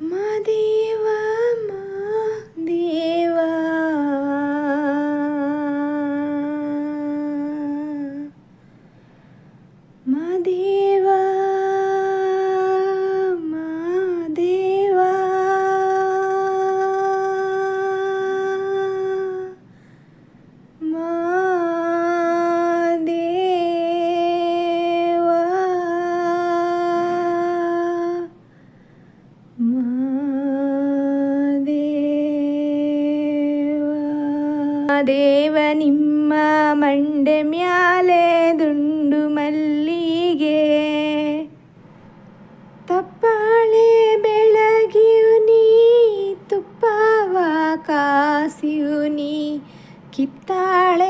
ಮಾದೇವ ದೇವ ನಿಮ್ಮ ಮಂಡೆ ಮ್ಯಾಲೆ ದುಂಡು ಮಲ್ಲಿಗೆ. ತಪ್ಪಾಳೆ ಬೆಳಗಿಯು ನೀ ತುಪ್ಪವ ಕಾಸಿಯು ನೀ. ಕಿತ್ತಾಳೆ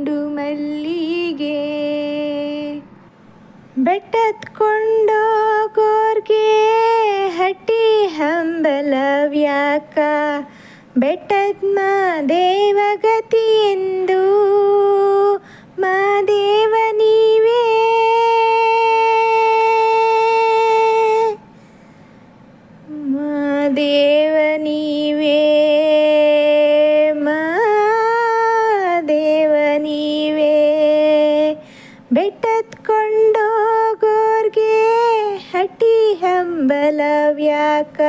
ಮಲ್ಲಿಗೆ. ಬೆಟ್ಟತ್ಕೊಂಡೋಗೋರ್ಗೆ ಹಟ್ಟಿ ಹಂಬಲವ್ಯಾಕ ಬೆಟ್ಟದ ಮಾದೇವ ಬೆಟ್ಟತ್ಕೊಂಡೋಗೋರ್ಗೆ ಹಟ್ಟಿ ಹಂಬಲವ್ಯಾಕ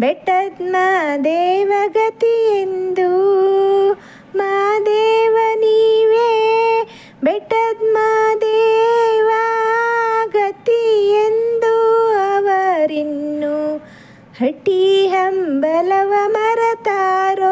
ಬೆಟ್ಟದ ಮಾದೇವ ಗತಿ ಎಂದು ಮಾದೇವ ನೀವೇ. ಬೆಟ್ಟದ ಮಾದೇವ ಗತಿ ಎಂದು ಅವರಿನ್ನು ಹಟ್ಟಿ ಹಂಬಲವ ಮರತಾರೋ.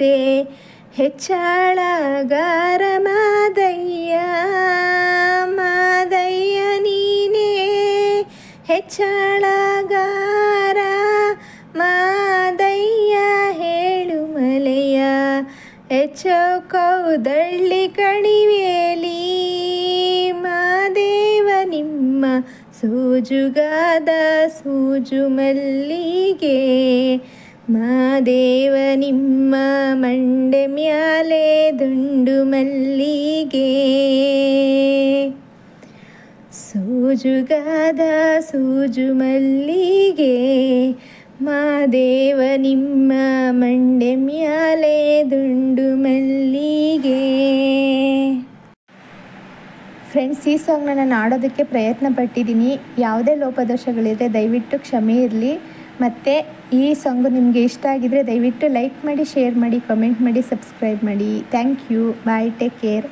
ಪರುಸೆ ಹೆಚ್ಚಾಳಗಾರ ಮಾದಯ್ಯ ಮಾದಯ್ಯ ನೀನೇ. ಹೆಚ್ಚಾಳಗಾರ ಮಾದಯ್ಯ ಹೇಳು ಮಲೆಯ ಹೆಚ್ಚೋ ಕೌದಳ್ಳಿ ಕಣಿವೇಲಿ. ಮಾದೇವ ನಿಮ್ಮ ಸೂಜುಗಾದ ಸೂಜು ಮಲ್ಲಿಗೆ ಮಾದೇವ ನಿಮ್ಮ ಮಂಡೆ ಮ್ಯಾಲೆ ದುಂಡು ಮಲ್ಲಿಗೆ. ಸೂಜುಗಾದ ಸೂಜು ಮಲ್ಲಿಗೆ, ಮಾದೇವ ನಿಮ್ಮ ಮಂಡೆ ಮ್ಯಾಲೆ ದುಂಡು ಮಲ್ಲಿಗೆ. ಫ್ರೆಂಡ್ಸ್ ಈ ಸಾಂಗ್ನ ನಾನು ಆಡೋದಕ್ಕೆ ಪ್ರಯತ್ನ ಪಟ್ಟಿದ್ದೀನಿ ಯಾವುದೇ ಲೋಪದೋಷಗಳಿದೆ ದಯವಿಟ್ಟು ಕ್ಷಮೆ ಇರಲಿ. ಮತ್ತು ಈ ಸಾಂಗು ನಿಮಗೆ ಇಷ್ಟ ಆಗಿದರೆ ದಯವಿಟ್ಟು ಲೈಕ್ ಮಾಡಿ ಶೇರ್ ಮಾಡಿ ಕಮೆಂಟ್ ಮಾಡಿ ಸಬ್ಸ್ಕ್ರೈಬ್ ಮಾಡಿ. Thank you bye take care